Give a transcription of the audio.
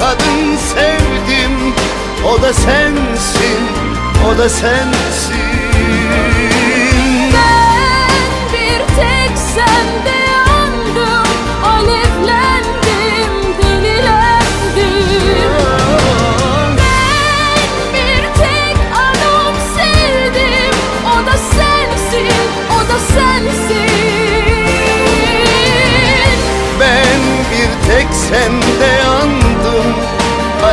kadın sevdim O da sensin, o da sensin. Ben bir tek sende yandım Alevlendim, delilendim. Ben bir tek adam sevdim O da sensin, o da sensin. Ben bir tek sende yandım